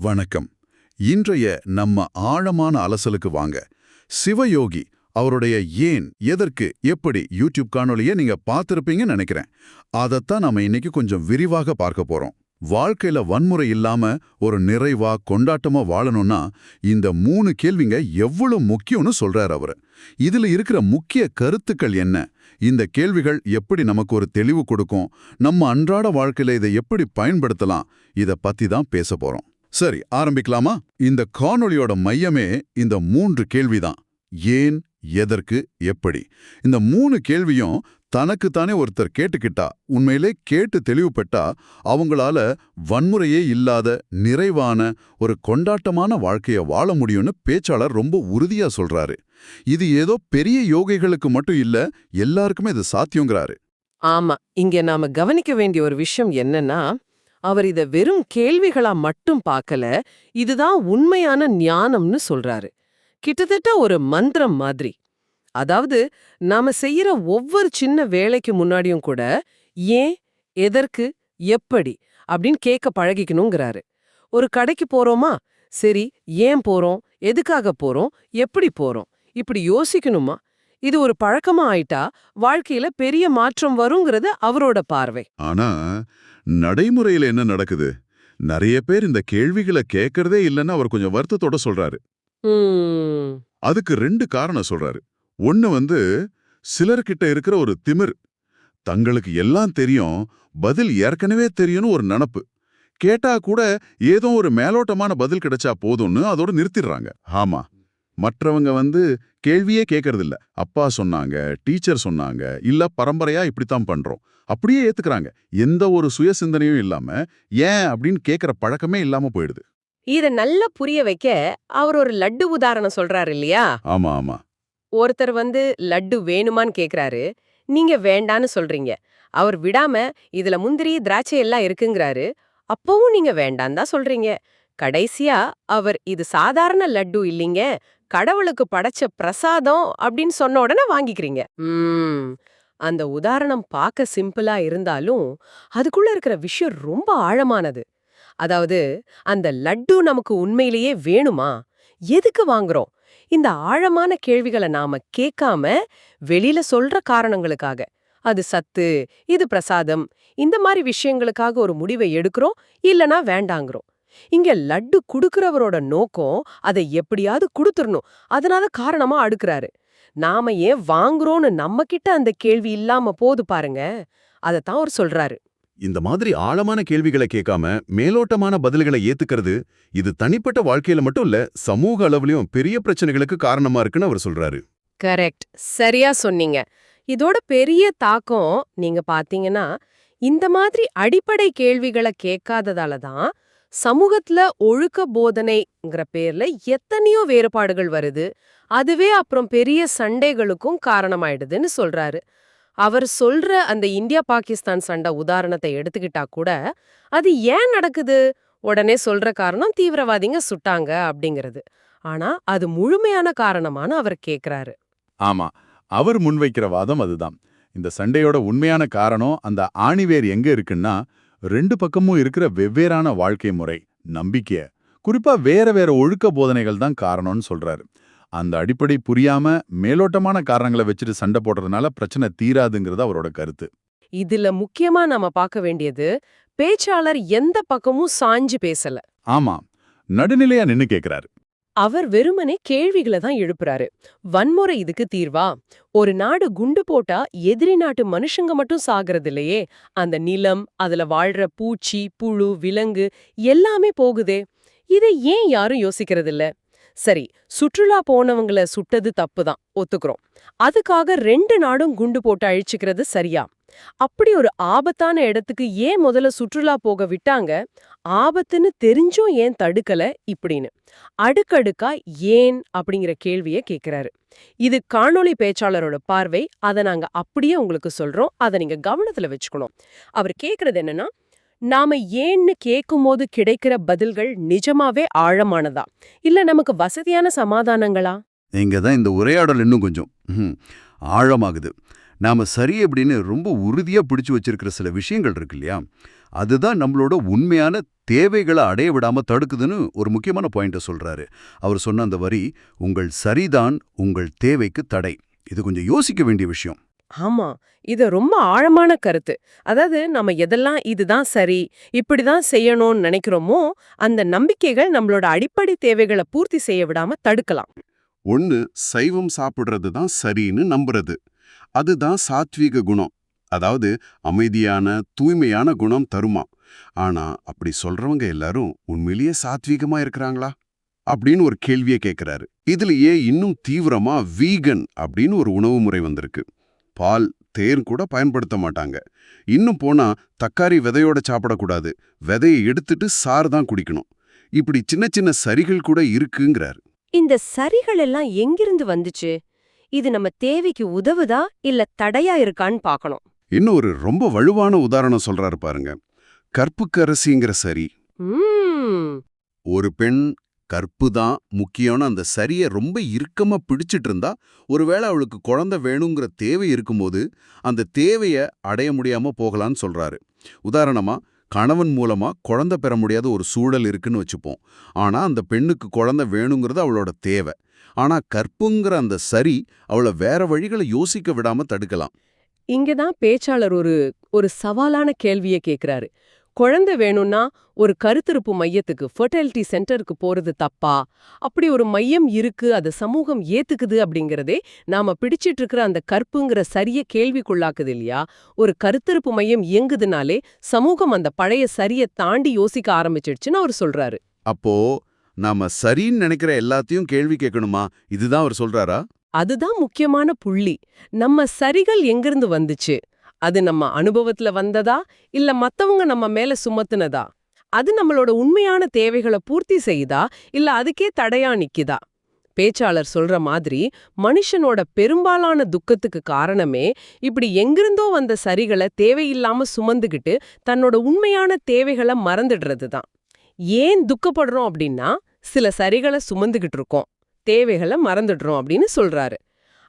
வணக்கம். இன்றைய நம்ம ஆழமான அலசலுக்கு வாங்க. சிவயோகி அவருடைய ஏன் எதற்கு எப்படி யூடியூப் காணொலியை நீங்க பார்த்திருப்பீங்கன்னு நினைக்கிறேன். அதைத்தான் நாம இன்னைக்கு கொஞ்சம் விரிவாக பார்க்க போறோம். வாழ்க்கையில வன்முறை இல்லாம ஒரு நிறைவா கொண்டாட்டமா வாழணும்னா இந்த மூணு கேள்விங்க எவ்வளவு முக்கியம்னு சொல்றாரு அவரு. இதுல இருக்கிற முக்கிய கருத்துக்கள் என்ன? இந்த கேள்விகள் எப்படி நமக்கு ஒரு தெளிவு கொடுக்கும்? நம்ம அன்றாட வாழ்க்கையில இதை எப்படி பயன்படுத்தலாம்? இத பத்தி தான் பேச போறோம். சரி ஆரம்பிக்கலாமா? இந்த காணொளியோட மையமே இந்த மூன்று கேள்விதான். ஏன் எதற்கு எப்படி? இந்த மூணு கேள்வியும் தனக்குத்தானே ஒருத்தர் கேட்டுக்கிட்டா உண்மையிலே கேட்டு தெளிவுபட்டா அவங்களால வன்முறையே இல்லாத நிறைவான ஒரு கொண்டாட்டமான வாழ்க்கைய வாழ முடியும்னு பேச்சாளர் ரொம்ப உறுதியா சொல்றாரு. இது ஏதோ பெரிய யோகைகளுக்கு மட்டும் இல்ல எல்லாருக்குமே இது சாத்தியங்கிறாரு. ஆமா இங்க நாம கவனிக்க வேண்டிய ஒரு விஷயம் என்னன்னா அவர் இத வெறும் கேள்விகளா மட்டும் பார்க்கல இதுதான் உண்மையான ஞானம்னு சொல்றாரு. கிட்டத்தட்ட ஒரு மந்திரம் மாதிரி. அதாவது நாம செய்யற ஒவ்வொரு சின்ன வேலைக்கு முன்னாடியும் கூட ஏன் எதற்கு எப்படி அப்படின்னு கேட்க பழகிக்கணுங்கிறாரு. ஒரு கடைக்கு போறோமா? சரி ஏன் போறோம்? எதுக்காக போறோம்? எப்படி போறோம்? இப்படி யோசிக்கணுமா? இது ஒரு பழக்கமா ஆயிட்டா வாழ்க்கையில பெரிய மாற்றம் வருங்கிறது அவரோட பார்வை. ஆனா நடைமுறையில என்ன நடக்குது? நிறைய பேர் இந்த கேள்விகளை கேட்கறதே இல்லைன்னு அவர் கொஞ்சம் வருத்தத்தோட சொல்றாரு. அதுக்கு ரெண்டு காரணம் சொல்றாரு. ஒன்னு வந்து சிலர்கிட்ட இருக்கிற ஒரு திமிர். தங்களுக்கு எல்லாம் தெரியும் பதில் ஏற்கனவே தெரியும்னு ஒரு நினப்பு. கேட்டா கூட ஏதோ ஒரு மேலோட்டமான பதில் கிடைச்சா போதும்னு அதோட நிறுத்திடுறாங்க. ஆமா. மற்றவங்க வந்து கேள்வியே கேட்கறதில்ல அப்பா சொன்னாங்க டீச்சர் சொன்னாங்க இல்ல பரம்பரையா இப்படித்தான் பண்றோம். அப்படியே ஏத்துக்கறாங்க. எந்த ஒரு சுய சிந்தனையும் இல்லாம ஏன் அப்படின்னு கேக்குற பழக்கமே இல்லாம போயிடுது. இத நல்லா புரிய வைக்க அவர் ஒரு லட்டு உதாரணம் சொல்றாரு இல்லையா? ஆமா ஆமா. ஒருத்தர் வந்து லட்டு வேணுமான்னு கேக்குறாரு நீங்க வேண்டான்னு சொல்றீங்க. அவர் விடாம இதுல முந்திரி திராட்சை எல்லாம் இருக்குங்கிறாரு அப்பவும் நீங்க வேண்டாம் தான் சொல்றீங்க. கடைசியா அவர் இது சாதாரண லட்டு இல்லைங்க கடவுளுக்கு படைச்ச பிரசாதம் அப்படின்னு சொன்ன உடனே வாங்கிக்கிறீங்க. ம். அந்த உதாரணம் பார்க்க சிம்பிளா இருந்தாலும் அதுக்குள்ள இருக்கிற விஷயம் ரொம்ப ஆழமானது. அதாவது அந்த லட்டு நமக்கு உண்மையிலேயே வேணுமா? எதுக்கு வாங்குறோம்? இந்த ஆழமான கேள்விகளை நாம கேட்காம வெளியில சொல்ற காரணங்களுக்காக. அது சத்து இது பிரசாதம் இந்த மாதிரி விஷயங்களுக்காக ஒரு முடிவை எடுக்கிறோம் இல்லனா வேண்டாங்கிறோம். இங்க லட்டு குடுக்கறவரோட நோக்கம் அதை எப்படியாவது கொடுத்துடணும். அதனால காரணமா அடுக்குறாரு. நாம ஏன் வாங்குறோம்னு நம்ம கிட்ட அந்த கேள்வி இல்லாம போது பாருங்க. அதத்தான் அவர் சொல்றாரு. இந்த மாதிரி ஆழமான கேள்விகளை கேட்காம மேலோட்டமான பதில்களை ஏத்துக்கிறது இது தனிப்பட்ட வாழ்க்கையில மட்டும் இல்ல சமூக அளவுலயும் பெரிய பிரச்சனைகளுக்கு காரணமா இருக்குன்னு அவர் சொல்றாரு. கரெக்ட். சரியா சொன்னீங்க. இதோட பெரிய தாக்கம் நீங்க பாத்தீங்கன்னா இந்த மாதிரி அடிப்படை கேள்விகளை கேட்காததால தான் சமூகத்துல ஒழுக்க போதனைங்கிற பேர்ல எத்தனையோ வேறுபாடுகள் வருது. அதுவே அப்புறம் பெரிய சண்டைகளுக்கும் காரணமாயிடுதுன்னு சொல்றாரு. அவர் சொல்ற அந்த இந்தியா பாகிஸ்தான் சண்டை உதாரணத்தை எடுத்துக்கிட்டா கூட அது ஏன் நடக்குது? உடனே சொல்ற காரணம் தீவிரவாதிங்க சுட்டாங்க அப்படிங்கிறது. ஆனா அது முழுமையான காரணமானு அவர் கேக்குறாரு. ஆமா அவர் முன்வைக்கிற வாதம் அதுதான். இந்த சண்டையோட உண்மையான காரணம் அந்த ஆணிவேர் எங்க இருக்குன்னா ரெண்டு பக்கமும் இருக்கிற வெவ்வேறான வாழ்க்கை முறை நம்பிக்கைய குறிப்பா வேற வேற ஒழுக்க போதனைகள் தான் காரணம்னு சொல்றாரு. அந்த அடிப்படை புரியாம மேலோட்டமான காரணங்களை வச்சுட்டு சண்டை போடுறதுனால பிரச்சனை தீராதுங்கிறது அவரோட கருத்து. இதுல முக்கியமா நாம பார்க்க வேண்டியது பேச்சாளர் எந்த பக்கமும் சாஞ்சு பேசல. ஆமா நடுநிலையா நின்னு கேக்குறாரு. அவர் வெறுமனே கேள்விகளை தான் எழுப்புறாரு. வன்முறை இதுக்கு தீர்வா? ஒரு நாடு குண்டு போட்டா எதிரி நாட்டு மனுஷங்க மட்டும் சாகிறது இல்லையே? அந்த நிலம் அதுல வாழ்ற பூச்சி புழு விலங்கு எல்லாமே போகுதே. இதை ஏன் யாரும் யோசிக்கிறதில்ல சரி சுற்றுலா போனவங்கள சுட்டது தப்புதான் ஒத்துக்கிறோம். அதுக்காக ரெண்டு நாடும் குண்டு போட்டு அழிச்சுக்கிறது சரியா? அப்படி ஒரு ஆபத்தான இடத்துக்கு ஏன் முதல்ல சுற்றுலா போக விட்டாங்க? ஆபத்துன்னு தெரிஞ்சும் ஏன் தடுக்கல இப்படின்னு? அடுக்கடுக்கா ஏன் அப்படிங்கிற கேள்விய கேக்குறாரு. இது காணொளி பேச்சாளரோட பார்வை. அதை நாங்க அப்படியே உங்களுக்கு சொல்றோம். அதை நீங்க கவனத்துல வச்சுக்கணும். அவர் கேட்கறது என்னன்னா நாம ஏன்னு கேட்கும்போது கிடைக்கிற பதில்கள் நிஜமாவே ஆழமானதா? இல்ல நமக்கு வசதியான சமாதானங்களா? இங்க தான் இந்த உரையாடல் இன்னும் கொஞ்சம் ஆழமாகுது. நாம சரி அப்படின்னு ரொம்ப உறுதியா பிடிச்சு வச்சிருக்கிற சில விஷயங்கள் இருக்கு இல்லையா? அதுதான் நம்மளோட உண்மையான தேவைகளை அடைய விடாம தடுக்குதுன்னு ஒரு முக்கியமான பாயிண்ட சொல்றாரு. அவர் சொன்ன அந்த வரி உங்கள் சரிதான் உங்கள் தேவைக்கு தடை. இது கொஞ்சம் யோசிக்க வேண்டிய விஷயம். ஆமா இது ரொம்ப ஆழமான கருத்து. அதாவது நம்ம எதெல்லாம் இதுதான் சரி இப்படிதான் செய்யணும்னு நினைக்கிறோமோ அந்த நம்பிக்கைகள் நம்மளோட அடிப்படை தேவைகளை பூர்த்தி செய்ய விடாம தடுக்கலாம். ஒன்னு சைவம் சாப்பிடுறது தான் சரின்னு நம்புறது. அதுதான் சாத்வீக குணம். அதாவது அமைதியான தூய்மையான குணம் தருமா? ஆனா அப்படி சொல்றவங்க எல்லாரும் உண்மையிலேயே சாத்வீகமா இருக்கிறாங்களா? அப்படின்னு ஒரு கேள்வியை கேட்கிறாரு இதுலயே இன்னும் தீவிரமா வீகன் அப்படின்னு ஒரு உணவு முறை வந்திருக்கு. பால் தேன் கூட பயன்படுத்த மாட்டாங்க. இன்னும் போனா தக்காளி விதையோட சாப்பிடக்கூடாது. விதையை எடுத்துட்டு சாறு தான் குடிக்கணும். இப்படி சின்ன சின்ன சரிகள் கூட இருக்குங்கிறார். இந்த சரிகள் எல்லாம் எங்கிருந்து வந்துச்சு? இது நம்ம தேவைக்கு உதவுதா இல்ல தடையா இருக்கான்னு பார்க்கணும். இன்னும் ஒரு ரொம்ப வலுவான உதாரணம் சொல்றாரு பாருங்க. கற்புக்கரசிங்கிற சரி. ஒரு பெண் கற்பு தான் முக்கியம்னு அந்த சரியை ரொம்ப இறுக்கமா பிடிச்சிட்டு இருந்தா ஒருவேளை அவளுக்கு குழந்தை வேணுங்கிற தேவை இருக்கும்போது அந்த தேவையை அடைய முடியாம போகலான்னு சொல்றாரு. உதாரணமா கணவன் மூலமா குழந்தை பெற முடியாத ஒரு சூழல் இருக்குன்னு வச்சுப்போம். ஆனா அந்த பெண்ணுக்கு குழந்தை வேணுங்கிறது அவளோட தேவை. ஆனா கற்புங்கிற அந்த சரி அவளை வேற வழிகளை யோசிக்க விடாம தடுக்கலாம். இங்கதான் பேச்சாளர் ஒரு ஒரு சவாலான கேள்வியை கேக்குறாரு. குழந்தை வேணும்னா ஒரு கருத்திருப்பு மையத்துக்கு ஃபர்டிலிட்டி சென்டருக்கு போறது தப்பா? அப்படி ஒரு மையம் இருக்கு அது சமூகம் ஏத்துக்குது அப்படிங்கறதே நாம பிடிச்சிட்டு இருக்கிற அந்த கற்புங்கிற சரிய கேள்விக்குள்ளாக்குது இல்லையா? ஒரு கருத்திருப்பு மையம் இயங்குதுனாலே சமூகம் அந்த பழைய சரிய தாண்டி யோசிக்க ஆரம்பிச்சிடுச்சுன்னு அவர் சொல்றாரு. அப்போ நாம சரின்னு நினைக்கிற எல்லாத்தையும் கேள்வி கேட்கணுமா? இதுதான் அவர் சொல்றாரா? அதுதான் முக்கியமான புள்ளி. நம்ம சரிகள் எங்கிருந்து வந்துச்சு? அது நம்ம அனுபவத்துல வந்ததா? இல்ல மத்தவங்க நம்ம மேல சுமத்துனதா? அது நம்மளோட உண்மையான தேவைகளை பூர்த்தி செய்யுதா? இல்ல அதுக்கே தடையா நிக்குதா? பேச்சாளர் சொல்ற மாதிரி மனுஷனோட பெரும்பாலான துக்கத்துக்கு காரணமே இப்படி எங்கிருந்தோ வந்த சரிகளை தேவையில்லாம சுமந்துகிட்டு தன்னோட உண்மையான தேவைகளை மறந்துடுறது தான் ஏன் துக்கப்படுறோம் அப்படின்னா சில சரிகளை சுமந்துகிட்டு இருக்கோம் தேவைகளை மறந்துடுறோம் அப்படின்னு சொல்றாரு.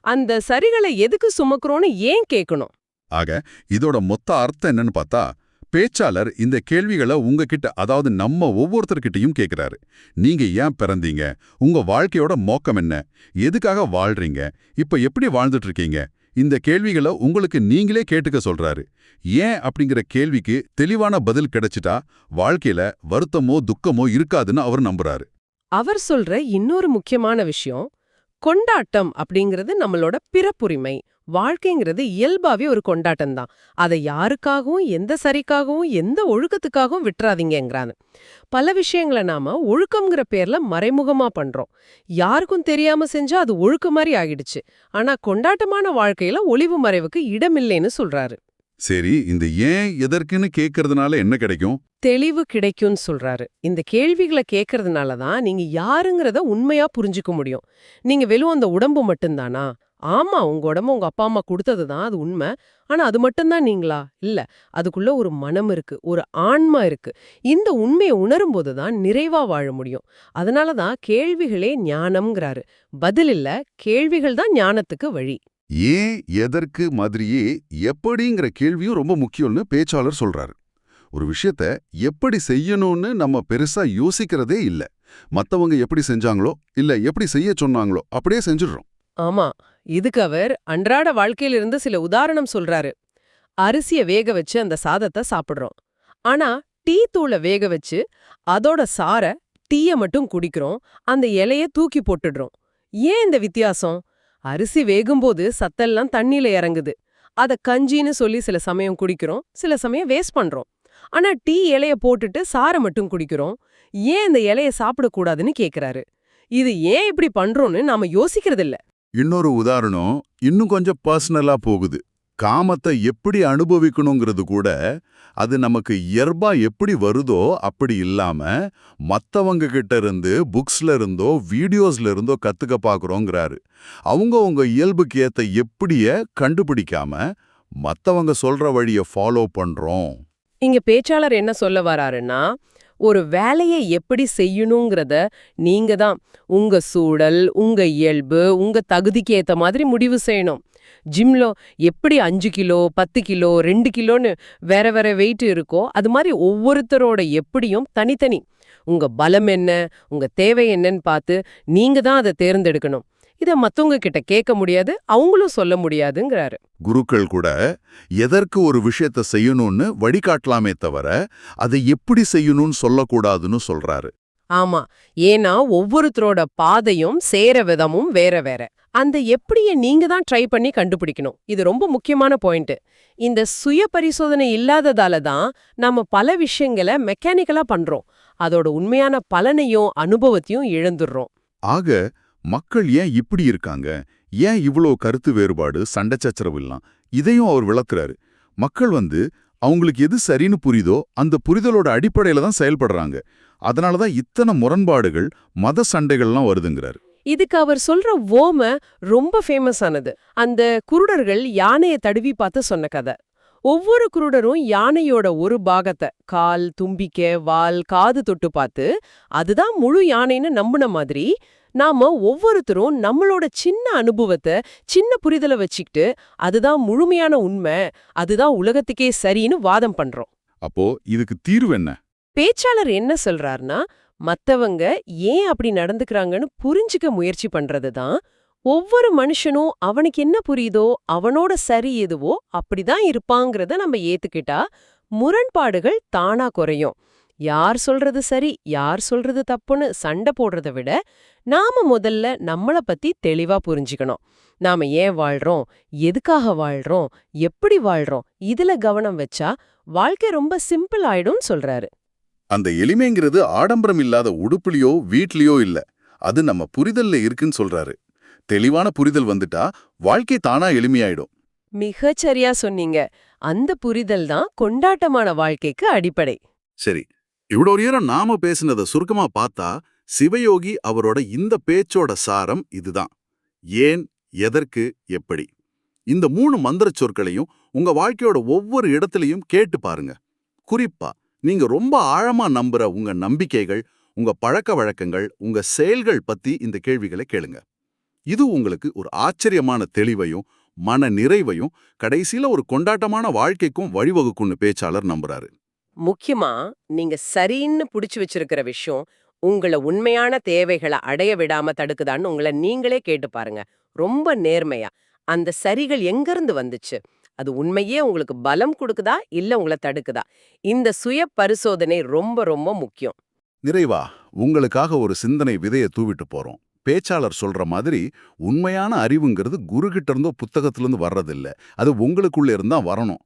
அந்த சரிகளை எதுக்கு சுமக்குறோம்னு ஏன் கேட்கணும் ஆக இதோட மொத்த அர்த்தம் என்னன்னு பார்த்தா பேச்சாளர் இந்த கேள்விகளை உங்ககிட்ட அதாவது நம்ம ஒவ்வொருத்தர்கிட்டயும் கேக்குறாரு. நீங்க ஏன் பிறந்தீங்க? உங்க வாழ்க்கையோட மோக்கம் என்ன? எதுக்காக வாழ்றீங்க? இப்ப எப்படி வாழ்ந்துட்டு இருக்கீங்க இந்த கேள்விகளை உங்களுக்கு நீங்களே கேட்டுக்க சொல்றாரு. ஏன் அப்படிங்கிற கேள்விக்கு தெளிவான பதில் கிடைச்சிட்டா வாழ்க்கையில வருத்தமோ துக்கமோ இருக்காதுன்னு அவர் நம்புறாரு. அவர் சொல்ற இன்னொரு முக்கியமான விஷயம் கொண்டாட்டம் அப்படிங்கிறது நம்மளோட பிறப்புரிமை. வாழ்க்கைங்கிறது இயல்பாவே ஒரு கொண்டாட்டம் தான் அதை யாருக்காகவும் எந்த சரிக்காகவும் எந்த ஒழுக்கத்துக்காகவும் விட்டுறாதீங்கங்கிறான்னு பல விஷயங்களை நாம ஒழுக்கம்ங்கிற பேர்ல மறைமுகமா பண்றோம். யாருக்கும் தெரியாம செஞ்சா அது ஒழுக்க மாதிரி ஆகிடுச்சு. ஆனா கொண்டாட்டமான வாழ்க்கையில ஒளிவு மறைவுக்கு இடமில்லைன்னு சொல்றாரு. சரி இந்த ஏன் எதற்குன்னு கேட்கறதுனால என்ன கிடைக்கும்? தெளிவு கிடைக்கும்னு சொல்றாரு. இந்த கேள்விகளை கேட்கறதுனால தான் நீங்க யாருங்கிறத உண்மையா புரிஞ்சுக்க முடியும். நீங்க வெறும் அந்த உடம்பு மட்டும்தானா? ஆமா உங்க உடம்பு உங்க அப்பா அம்மா கொடுத்தது தான் அது உண்மை. ஆனா அது மட்டும்தான் நீங்களா? இல்ல அதுக்குள்ள ஒரு மனம் இருக்கு ஒரு ஆன்மா இருக்கு. இந்த உண்மையை உணரும் போதுதான் நிறைவா வாழ முடியும். அதனால தான் கேள்விகளே ஞானம்ங்கிறாரு. பதில் இல்ல கேள்விகள் தான் ஞானத்துக்கு வழி. ஏன் எதற்கு மாதிரியே எப்படிங்கிற கேள்வியும் ரொம்ப முக்கியம்னு பேச்சாளர் சொல்றாரு. ஒரு விஷயத்த எப்படி செய்யணும்னு நம்ம பெருசா யோசிக்கிறதே இல்ல. மத்தவங்க எப்படி செஞ்சாங்களோ இல்ல எப்படி செய்ய சொன்னாங்களோ அப்படியே செஞ்சுடுறோம். ஆமா. இதுக்கு அவர் அன்றாட வாழ்க்கையிலிருந்து சில உதாரணம் சொல்றாரு. அரிசிய வேக வச்சு அந்த சாதத்தை சாப்பிடுறோம். ஆனா டீ தூளை வேக வச்சு அதோட சார டீய மட்டும் குடிக்கிறோம். அந்த இலைய தூக்கி போட்டுடுறோம். ஏன் இந்த வித்தியாசம்? அரிசி வேகும்போது சத்தெல்லாம் தண்ணியில இறங்குது. அத கஞ்சின்னு சொல்லி சில சமயம் குடிக்கிறோம் சில சமயம் வேஸ்ட் பண்றோம். ஆனா டீ இலைய போட்டுட்டு சாரை மட்டும் குடிக்கிறோம். ஏன் இந்த இலைய சாப்பிடக்கூடாதுன்னு கேக்குறாரு. இது ஏன் இப்படி பண்றோம்னு நாம யோசிக்கிறதில்ல. இன்னொரு உதாரணம் இன்னும் கொஞ்சம் பர்சனலா போகுது. காமத்தை எப்படி அனுபவிக்கணுங்கிறது கூட அது நமக்கு இயல்பா எப்படி வருதோ அப்படி இல்லாம மற்றவங்க கிட்ட இருந்து புக்ஸ்ல இருந்தோ வீடியோஸ்ல இருந்தோ கத்துக்க பாக்குறோங்கிறாரு. அவங்க உங்க இயல்புக்கு ஏத்த எப்படிய கண்டுபிடிக்காம மத்தவங்க சொல்ற வழிய ஃபாலோ பண்றோம். இங்க பேச்சாளர் என்ன சொல்ல வராருன்னா ஒரு வேலையை எப்படி செய்யணுங்கிறத நீங்க தான். உங்க சூழல் உங்க இயல்பு உங்க தகுதிக்கு ஏத்த மாதிரி முடிவு செய்யணும். ஜிம்ல எப்படி அஞ்சு கிலோ பத்து கிலோ ரெண்டு கிலோன்னு வேற வேற வெயிட் இருக்கோ அது மாதிரி ஒவ்வொருத்தரோட எப்படியும் தனித்தனி. உங்க பலம் என்ன உங்க தேவை என்னன்னு பார்த்து நீங்க தான் அதை தேர்ந்தெடுக்கணும். இத மத்தவங்க கிட்ட கேட்க முடியாது அவங்களும் சொல்ல முடியாதுங்கிறாரு. குருக்கள் கூட எதற்கு ஒரு விஷயத்த செய்யணும்னு வழிகாட்டலாமே தவிர அதை எப்படி செய்யணும்னு சொல்லக்கூடாதுன்னு சொல்றாரு. ஆமா ஏன்னா ஒவ்வொருத்தரோட பாதையும் சேர விதமும் வேற வேற. அந்த எப்படிய நீங்க தான் ட்ரை பண்ணி கண்டுபிடிக்கணும். இது ரொம்ப முக்கியமான பாயிண்ட் இந்த சுய பரிசோதனை இல்லாததால தான் நாம பல விஷயங்களை மெக்கானிக்கலா பண்றோம். அதோட உண்மையான பலனையும் அனுபவத்தையும் இழந்துடுறோம். ஆக மக்கள் ஏன் இப்படி இருக்காங்க? ஏன் இவ்ளோ கருத்து வேறுபாடு சண்டை சச்சரவு இல்லாம் இதையும் அவர் விளக்குறாரு. மக்கள் வந்து அவங்களுக்கு எது சரின்னு புரியுதோ அந்த புரிதலோட அடிப்படையில தான் செயல்படுறாங்க. அதனால தான் இத்தனை முரண்பாடுகள் மத சண்டைகள்லாம் வருதுங்கிறார். இதுக்கு அவர் சொல்ற ஓம ரொம்ப ஃபேமஸ் ஆனது. அந்த குருடர்கள் யானையை தடுவி பார்த்து சொன்ன கதை. ஒவ்வொரு குருடரும் யானையோட ஒரு பாகத்தை கால் தும்பிக்கை வால் காது தொட்டு பார்த்து அதுதான் முழு யானைன்னு நம்புன மாதிரி நாம ஒவ்வொருத்தரும் நம்மளோட சின்ன அனுபவத்தை சின்ன புரிதலை வச்சுக்கிட்டு அதுதான் முழுமையான உண்மை அதுதான் உலகத்துக்கே சரின்னு வாதம் பண்றோம். அப்போ இதுக்கு தீர்வு என்ன? பேச்சாளர் என்ன சொல்றாருன்னா மத்தவங்க ஏன் அப்படி நடந்துக்கறாங்கன்னு புரிஞ்சுக்க முயற்சி பண்றது தான் ஒவ்வொரு மனுஷனும் அவனுக்கு என்ன புரியுதோ அவனோட சரி எதுவோ அப்படிதான் இருப்பாங்கிறத நம்ம ஏத்துக்கிட்டா முரண்பாடுகள் தானா குறையும். யார் சொல்றது சரி யார் சொல்றது தப்புன்னு சண்டை போடுறத விட நாம முதல்ல நம்மள பத்தி தெளிவா புரிஞ்சுக்கணும். நாம ஏன் வாழ்றோம் எதுக்காக வாழ்றோம் எப்படி வாழ்றோம் இதுல கவனம் வச்சா வாழ்க்கை ரொம்ப சிம்பிள் ஆயிடும்னு சொல்றாரு. அந்த எளிமைங்கிறது ஆடம்பரம் இல்லாத உடுப்புலயோ வீட்லயோ இல்ல. அது நம்ம புரிதல்ல இருக்குன்னு சொல்றாரு. தெளிவான புரிதல் வந்துட்டா வாழ்க்கை தானா எளிமையாயிடும். மிகச் சரியா சொன்னீங்க. அந்த புரிதல் தான் கொண்டாட்டமான வாழ்க்கைக்கு அடிப்படை. சரி இவ்வளோ நேரம் நாம பேசினதை சுருக்கமா பார்த்தா சிவயோகி அவரோட இந்த பேச்சோட சாரம் இதுதான். ஏன் எதற்கு எப்படி? இந்த மூணு மந்திரச் சொற்களையும் உங்க வாழ்க்கையோட ஒவ்வொரு இடத்துலையும் கேட்டு பாருங்க. குறிப்பா நீங்க ரொம்ப ஆழமா நம்புற உங்க நம்பிக்கைகள் உங்க பழக்க வழக்கங்கள் உங்க செயல்கள் பத்தி இந்த கேள்விகளை கேளுங்க. இது உங்களுக்கு ஒரு ஆச்சரியமான தெளிவையும் மன நிறைவையும் கடைசியில ஒரு கொண்டாட்டமான வாழ்க்கைக்கும் வழிவகுக்கும்னு பேச்சாளர் நம்புறாரு. முக்கியமா நீங்க சரின்னு புடிச்சு வச்சிருக்கிற விஷயம் உங்கள உண்மையான தேவைகளை அடைய விடாம தடுக்குதான்னு உங்களை நீங்களே கேட்டு பாருங்க. ரொம்ப நேர்மையா. அந்த சரிகள் எங்கிருந்து வந்துச்சு? அது உண்மையே உங்களுக்கு பலம் கொடுக்குதா? இல்ல உங்களை தடுக்குதா? இந்த சுய பரிசோதனை ரொம்ப ரொம்ப முக்கியம். நிறைவா உங்களுக்காக ஒரு சிந்தனை விதைய தூவிட்டு போறோம். பேச்சாளர் சொல்ற மாதிரி உண்மையான அறிவுங்கிறது குருகிட்ட இருந்தோ புத்தகத்துல இருந்து வர்றதில்ல. அது உங்களுக்குள்ள இருந்தா வரணும்.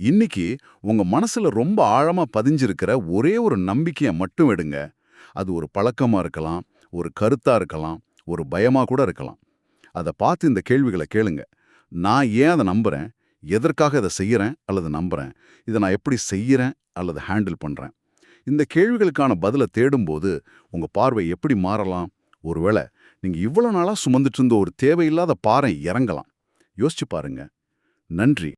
இன்னைக்கு உங்க மனசுல ரொம்ப ஆழமா பதிஞ்சிருக்கிற ஒரே ஒரு நம்பிக்கையை மட்டும் எடுங்க. அது ஒரு பழக்கமா இருக்கலாம் ஒரு கருத்தா இருக்கலாம் ஒரு பயமா கூட இருக்கலாம். அதை பார்த்து இந்த கேள்விகளை கேளுங்க. நான் ஏன் அதை நம்புறேன்? எதற்காக இதை செய்யறேன் அல்லது நம்புறேன்? இதை நான் எப்படி செய்யறேன் அல்லது ஹேண்டில் பண்றேன்? இந்த கேள்விகளுக்கான பதிலை தேடும்போது உங்க பார்வை எப்படி மாறலாம்? ஒருவேளை நீங்க இவ்வளவு நாளா சுமந்துட்டு இருந்த ஒரு தேவையில்லாத பாறை இறங்கலாம். யோசிச்சு பாருங்க. நன்றி.